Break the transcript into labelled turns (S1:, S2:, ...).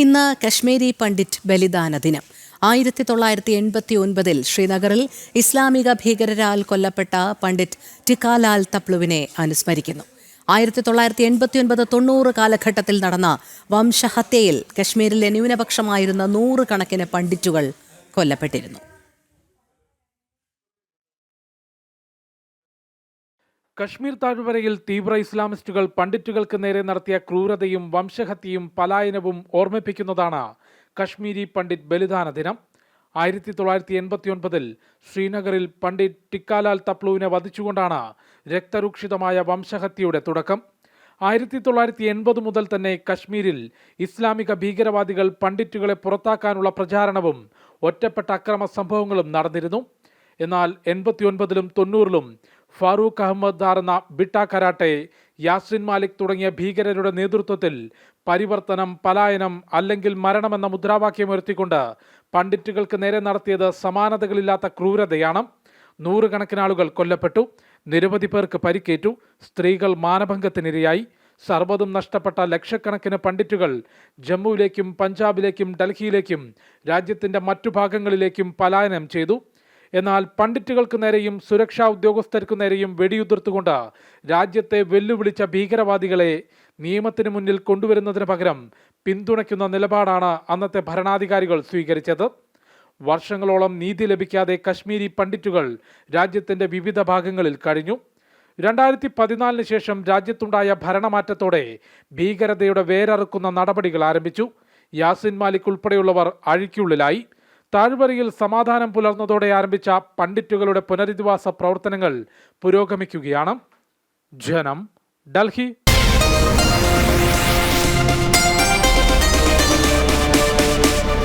S1: ഇന്ന് കശ്മീരി പണ്ഡിറ്റ് ബലിദാന ദിനം. ആയിരത്തി തൊള്ളായിരത്തി എൺപത്തി ഒൻപതിൽ ശ്രീനഗറിൽ ഇസ്ലാമിക ഭീകരരാൽ കൊല്ലപ്പെട്ട പണ്ഡിറ്റ് ടിക്കാലാൽ തപ്ലുവിനെ അനുസ്മരിക്കുന്നു. ആയിരത്തി തൊള്ളായിരത്തി എൺപത്തി ഒൻപത് തൊണ്ണൂറ് കാലഘട്ടത്തിൽ നടന്ന വംശഹത്യയിൽ കശ്മീരിലെ ന്യൂനപക്ഷമായിരുന്ന നൂറുകണക്കിന് പണ്ഡിറ്റുകൾ കൊല്ലപ്പെട്ടിരുന്നു.
S2: കശ്മീർ താഴ്വരയിൽ തീവ്ര ഇസ്ലാമിസ്റ്റുകൾ പണ്ഡിറ്റുകൾക്ക് നേരെ നടത്തിയ ക്രൂരതയും വംശഹത്യയും പലായനവും ഓർമ്മിപ്പിക്കുന്നതാണ് കശ്മീരി പണ്ഡിറ്റ് ബലിദാന ദിനം. ആയിരത്തി തൊള്ളായിരത്തി എൺപത്തി ഒൻപതിൽ ശ്രീനഗറിൽ പണ്ഡിറ്റ് ടിക്കാലാൽ തപ്ലുവിനെ വധിച്ചുകൊണ്ടാണ് രക്തരൂക്ഷിതമായ വംശഹത്യയുടെ തുടക്കം. ആയിരത്തി തൊള്ളായിരത്തി എൺപത് മുതൽ തന്നെ കശ്മീരിൽ ഇസ്ലാമിക ഭീകരവാദികൾ പണ്ഡിറ്റുകളെ പുറത്താക്കാനുള്ള പ്രചാരണവും ഒറ്റപ്പെട്ട അക്രമ സംഭവങ്ങളും നടന്നിരുന്നു. എന്നാൽ എൺപത്തിയൊൻപതിലും തൊണ്ണൂറിലും ഫാറൂഖ് അഹമ്മദ് എന്ന ബിട്ട കരാട്ടെ യാസിൻ മാലിക് തുടങ്ങിയ ഭീകരരുടെ നേതൃത്വത്തിൽ പരിവർത്തനം പലായനം അല്ലെങ്കിൽ മരണമെന്ന മുദ്രാവാക്യം ഉയർത്തിക്കൊണ്ട് പണ്ഡിറ്റുകൾക്ക് നേരെ നടത്തിയത് സമാനതകളില്ലാത്ത ക്രൂരതയാണ്. നൂറുകണക്കിന് ആളുകൾ കൊല്ലപ്പെട്ടു. നിരവധി പേർക്ക് പരിക്കേറ്റു. സ്ത്രീകൾ മാനഭംഗത്തിനിരയായി. സർവതും നഷ്ടപ്പെട്ട ലക്ഷക്കണക്കിന് പണ്ഡിറ്റുകൾ ജമ്മുവിലേക്കും പഞ്ചാബിലേക്കും ഡൽഹിയിലേക്കും രാജ്യത്തിന്റെ മറ്റു ഭാഗങ്ങളിലേക്കും പലായനം ചെയ്തു. എന്നാൽ പണ്ഡിറ്റുകൾക്ക് നേരെയും സുരക്ഷാ ഉദ്യോഗസ്ഥർക്ക് നേരെയും വെടിയുതിർത്തുകൊണ്ട് രാജ്യത്തെ വെല്ലുവിളിച്ച ഭീകരവാദികളെ നിയമത്തിന് മുന്നിൽ കൊണ്ടുവരുന്നതിന് പകരം പിന്തുണയ്ക്കുന്ന നിലപാടാണ് അന്നത്തെ ഭരണാധികാരികൾ സ്വീകരിച്ചത്. വർഷങ്ങളോളം നീതി ലഭിക്കാതെ കശ്മീരി പണ്ഡിറ്റുകൾ രാജ്യത്തിന്റെ വിവിധ ഭാഗങ്ങളിൽ കഴിഞ്ഞു. രണ്ടായിരത്തി പതിനാലിന് ശേഷം രാജ്യത്തുണ്ടായ ഭരണമാറ്റത്തോടെ ഭീകരതയുടെ വേരറുക്കുന്ന നടപടികൾ ആരംഭിച്ചു. യാസിൻ മാലിക് ഉൾപ്പെടെയുള്ളവർ അഴിക്കുള്ളിലായി. താഴ്വരയിൽ സമാധാനം പുലർന്നതോടെ ആരംഭിച്ച പണ്ഡിറ്റുകളുടെ പുനരധിവാസ പ്രവർത്തനങ്ങൾ പുരോഗമിക്കുകയാണ്. ജനം ഡൽഹി